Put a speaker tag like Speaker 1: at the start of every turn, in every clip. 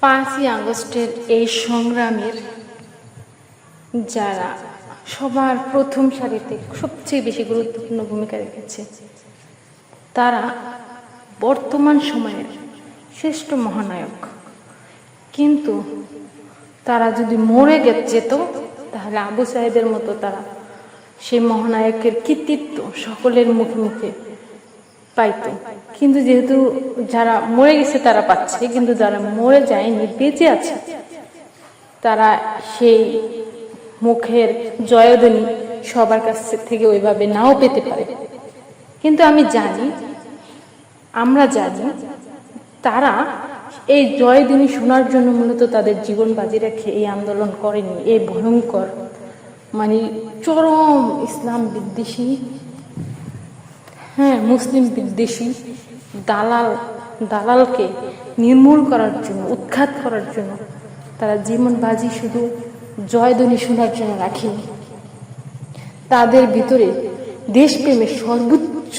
Speaker 1: পাঁচই আগস্টের এই সংগ্রামের যারা সবার প্রথম সারিতে সবচেয়ে বেশি গুরুত্বপূর্ণ ভূমিকা রেখেছে, তারা বর্তমান সময়ের শ্রেষ্ঠ মহানায়ক। কিন্তু তারা যদি মরে যেত, তাহলে আবু সাহেবের মতো তারা সেই মহানায়কের কৃতিত্ব সকলের মুখে মুখে পাইতো। কিন্তু যেহেতু যারা মরে গেছে তারা পাচ্ছে, কিন্তু যারা মরে যায়নি, বেঁচে আছে, তারা সেই মুখের জয়ধ্বনি সবার কাছ থেকে ওইভাবে নাও পেতে পারে। কিন্তু আমি জানি, আমরা জানি, তারা এই জয়ধ্বনি শোনার জন্য মূলত তাদের জীবন বাজি রেখে এই আন্দোলন করেনি, এই ভয়ঙ্কর মানে চরম ইসলাম বিদ্বেষী হ্যাঁ মুসলিম বিদ্বেষী দালাল, দালালকে নির্মূল করার জন্য, উৎখাত করার জন্য তারা জীবন বাজি শুধু জয়ধ্বনি শোনার জন্য রাখেনি। তাদের ভিতরে দেশপ্রেমের সর্বোচ্চ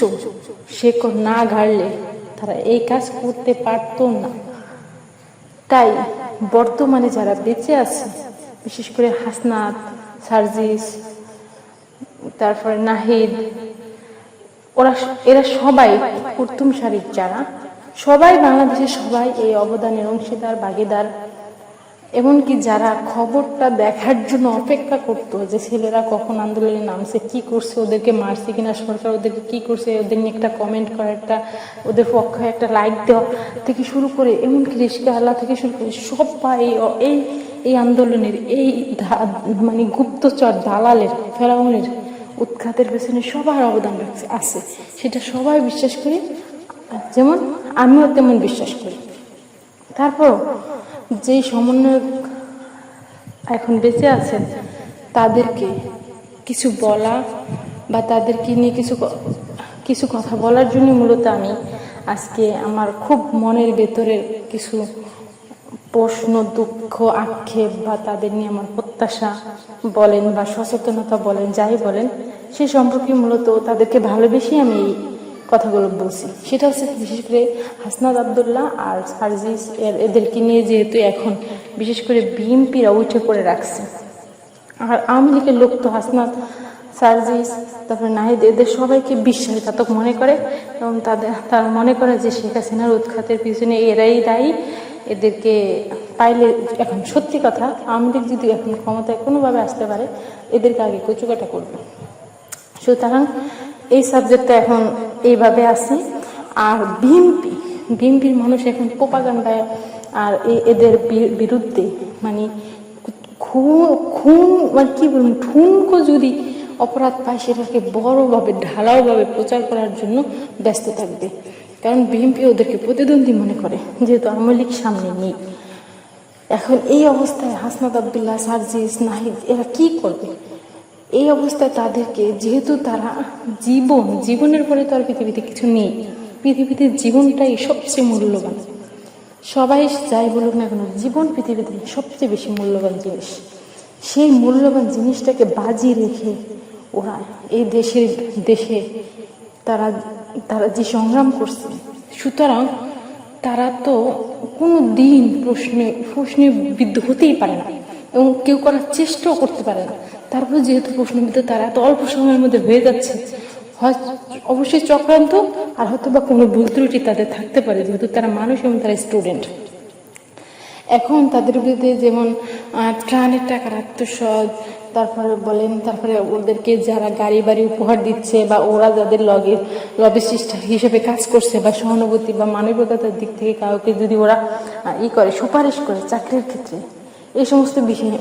Speaker 1: শেকড় না গাড়লে তারা এই কাজ করতে পারতো না। তাই বর্তমানে যারা বেঁচে আছে, বিশেষ করে হাসনাত, সার্জিস, তারপরে নাহিদ ওরা এরা সবাই প্রথম সারির যারা। সবাই বাংলাদেশের সবাই এই অবদানের অংশীদার ভাগিদার এমনকি যারা খবরটা দেখার জন্য অপেক্ষা করতো যে ছেলেরা কখন আন্দোলনে নামছে, কি করছে, ওদেরকে মারছে কিনা, সরকার ওদেরকে কি করছে, ওদের নিয়ে একটা কমেন্ট করা, একটা ওদের পক্ষে একটা লাইক দেওয়া থেকে শুরু করে এমনকি রিস্কা আল্লাহ থেকে শুরু করে সবাই এই এই আন্দোলনের এই মানে গুপ্তচর দালালের, ফেরাউনের উৎখাতের পেছনে সবার অবদান রাখছে, আছে। সেটা সবাই বিশ্বাস করি যেমন আমিও তেমন বিশ্বাস করি। তারপর যেই সমন্বয়ক এখন বেঁচে আছেন, তাদেরকে কিছু বলা বা তাদেরকে নিয়ে কিছু কিছু কথা বলার জন্য মূলত আমি আজকে আমার খুব মনের ভেতরের কিছু প্রশ্ন, দুঃখ, আক্ষেপ বা তাদের নিয়ে আমার প্রত্যাশা বলেন বা সচেতনতা বলেন, যাই বলেন, সে সম্পর্কে মূলত তাদেরকে ভালোবেসেই আমি এই কথাগুলো বলছি। সেটা হচ্ছে বিশেষ করে হাসনাদ আবদুল্লাহ আর সার্জিস এর এদেরকে নিয়ে যেহেতু এখন বিশেষ করে বিএনপিরা উঠে পড়ে রাখছে। আর আওয়ামী লীগের লোক তো হাসনাত, সার্জিস, তারপরে নাহিদ, এদের সবাইকে বিশ্বাসঘাতক মনে করে এবং তাদের, তারা মনে করে যে শেখ হাসিনার উৎখাতের পিছনে এরাই দায়ী। এদেরকে পাইলে এখন সত্যি কথা, আওয়ামী লীগ যদি এখন ক্ষমতায় কোনোভাবে আসতে পারে, এদেরকে আগে কচুকাটা করবে। সুতরাং এই সাবজেক্টটা এখন এইভাবে আছে। আর বিএমপি বিএমপির মানুষ এখন পোপাগান্ডায় আর এদের বিরুদ্ধে মানে খুন খুন মানে কী বলুন ঠুনকো যদি অপরাধ পায়, সেটাকে বড়ভাবে, ঢালাওভাবে প্রচার করার জন্য ব্যস্ত থাকবে। কারণ বিএনপি ওদেরকে প্রতিদ্বন্দ্বী মনে করে, যেহেতু আওয়ামী লীগ সামনে নেই। এখন এই অবস্থায় হাসনাত আবদুল্লাহ, সার্জিস, নাহিদ, এরা কি করবে? এই অবস্থায় তাদেরকে, যেহেতু তারা জীবন, জীবনের পরে তো আর পৃথিবীতে কিছু নেই, পৃথিবীতে জীবনটাই সবচেয়ে মূল্যবান। সবাই যাই বলুক না কেন, জীবন পৃথিবীতে সবচেয়ে বেশি মূল্যবান জিনিস। সেই মূল্যবান জিনিসটাকে বাজি রেখে ওরা এই দেশের, দেশে তারা তারা যে সংগ্রাম করছে সুতরাং তারা তো কোনো দিন প্রশ্নে প্রশ্নে বিদ্ধ হতেই পারে না এবং কেউ করার চেষ্টাও করতে পারে না। তারপর যেহেতু প্রশ্নবিদ্ধ তারা এত অল্প সময়ের মধ্যে হয়ে যাচ্ছে। হয় অবশ্যই চক্রান্ত আর হয়তো বা কোনো ভুল ত্রুটি তাদের থাকতে পারে যেহেতু তারা মানুষ এবং তারা স্টুডেন্ট। এখন তাদের বিরুদ্ধে যেমন আহ, ত্রাণের টাকার আত্মসদ তারপরে বলেন, তারপরে ওদেরকে যারা গাড়ি বাড়ি উপহার দিচ্ছে বা ওরা যাদের লগে লবিস্টিস্ট হিসেবে কাজ করছে বা সহানুভূতি বা মানবিকতার দিক থেকে কাউকে যদি ওরা ই করে, সুপারিশ করে চাকরির ক্ষেত্রে, এই সমস্ত বিষয়,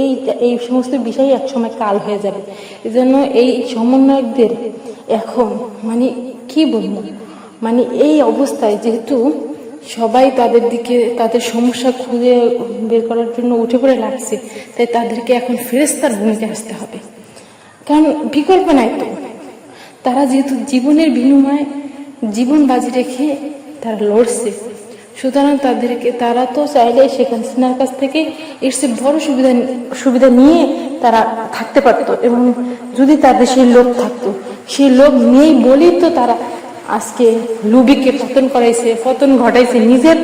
Speaker 1: এই এই সমস্ত বিষয় একসময় কাল হয়ে যাবে। এজন্য এই সমন্বয়কদের এখন মানে কি বলব? মানে এই অবস্থায় যেহেতু সবাই তাদের দিকে, তাদের সমস্যা খুঁজে বের করার জন্য উঠে পড়ে লাগছে। তাই তাদেরকে এখন ফেরেস্তার ভূমিকা আসতে হবে। কারণ বিকল্প নাই তো। তারা যেহেতু জীবনের বিনিময়ে জীবন বাজি রেখে তারা লড়ছে। সুতরাং তাদেরকে, তারা তো চাইলে শেখ হাসিনার কাছ থেকে এর চেয়ে বড় সুবিধা সুবিধা নিয়ে তারা থাকতে পারতো এবং যদি তাদের সেই লোক থাকতো, সেই লোক নেই বলেই তো তারা আজকে লুবিকে পতন করাইছে, পতন ঘটাইছে নিজের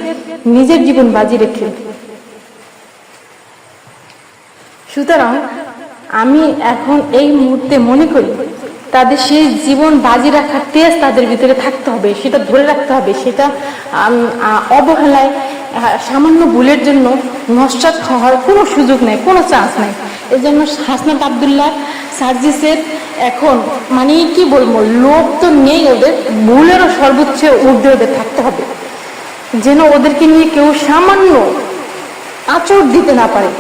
Speaker 1: নিজের জীবন বাজি রেখে। সুতরাং আমি এখন এই মুহূর্তে মনে করি, তাদের সেই জীবন বাজি রাখার তেজ তাদের ভিতরে থাকতে হবে, সেটা ধরে রাখতে হবে, সেটা অবহেলায় সামান্য ভুলের জন্য নস্বাত হওয়ার কোনো সুযোগ নেই, কোনো চান্স নেই। এই জন্য হাসনাত আবদুল্লাহ সার্জিসের এখন মানে কি বলব লোভ তো নেই ওদের ভুলেরও সর্বোচ্চ ঊর্ধ্বে ওদের থাকতে হবে। যেন ওদেরকে নিয়ে কেউ সামান্য আচর দিতে না পারে,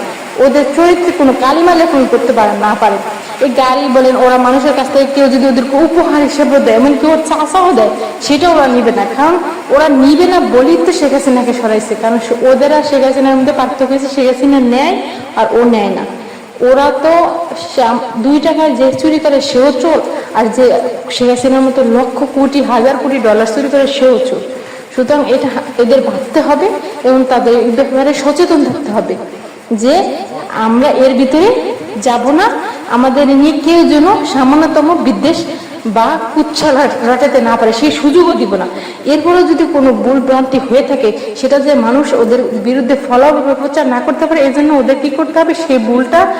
Speaker 1: ওদের চরিত্রে কোনো কালিমা লেখন করতে পারে, না পারে। এই গাড়ি বলেন, ওরা মানুষের কাছ থেকে কেউ যদি ওদেরকে উপহার হিসেবে দেয়, এমনকি ওর চাষাও দেয় সেটা ওরা নিবে না। কারণ ওরা নিবে না বলেই তো শেখ হাসিনাকে সরাইছে, কারণ ওদের আর শেখ হাসিনার মধ্যে পার্থক্য হয়েছে, শেখ হাসিনা নেয় আর ও নেয় না। ওরা তো দুই টাকায় যে চুরি করে সেও চোর, আর যে শেখ হাসিনার মতো লক্ষ কোটি, হাজার কোটি ডলার চুরি করে সেও চোর। সুতরাং এটা এদের ভাবতে হবে এবং তাদের ব্যাপারে সচেতন থাকতে হবে যে আমরা এর ভিতরে যাব না। আমাদের নিয়ে কেউ যেন সামান্যতম বিদ্বেষ বা কুচ্ছা রাটাতে না পারে সেই সুযোগও দিব না। এরপরেও যদি কোনো ভুল ভ্রান্তি হয়ে থাকে, সেটা যে মানুষ ওদের বিরুদ্ধে ফলাও প্রচার না করতে পারে এই জন্য ওদের কি করতে হবে? সেই ভুলটা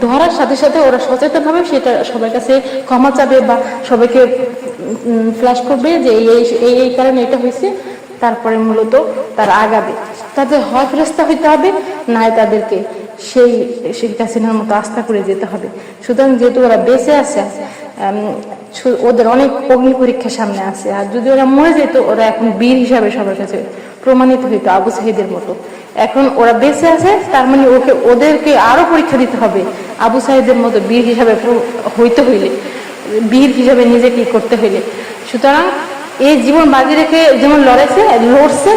Speaker 1: ধরার সাথে সাথে ওরা সচেতন হবে, সেটা সবার কাছে ক্ষমা চাবে বা সবাইকে ফ্ল্যাশ করবে যে এই, এই- কারণে এটা হয়েছে, তারপরে মূলত তারা আগাবে। তাদের হয় ফেরস্তা হইতে হবে, নাই তাদেরকে সেই শেখ হাসিনার মতো আস্থা করে যেতে হবে। সুতরাং যেহেতু ওরা বেঁচে আছে ওদের অনেক অগ্নি পরীক্ষা সামনে আছে। আর যদি ওরা মরে যেত, ওরা এখন বীর হিসাবে সবার কাছে প্রমাণিত হইতো, আবু সাহিদের মতো। এখন ওরা বেঁচে আছে, তার মানে ওকে ওদেরকে আরও পরীক্ষা দিতে হবে। আবু সাহিদের মতো বীর হিসাবে হইতে হইলে, বীর হিসাবে নিজেকে করতে হইলে। সুতরাং এই জীবন বাজি রেখে যেমন লড়েছে, লড়ছে,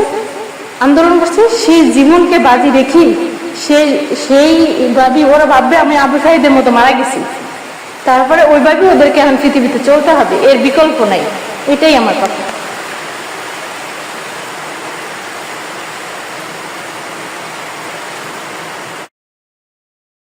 Speaker 1: আন্দোলন করছে, সেই জীবনকে বাজি রেখি সেই সেই ভাবি ওরা ভাববে, আমি আবু সাহিদের মতো মারা গেছি। তারপরে ওইভাবে ওদেরকে এখন পৃথিবীতে চলতে হবে এর বিকল্প নাই। এটাই আমার কথা।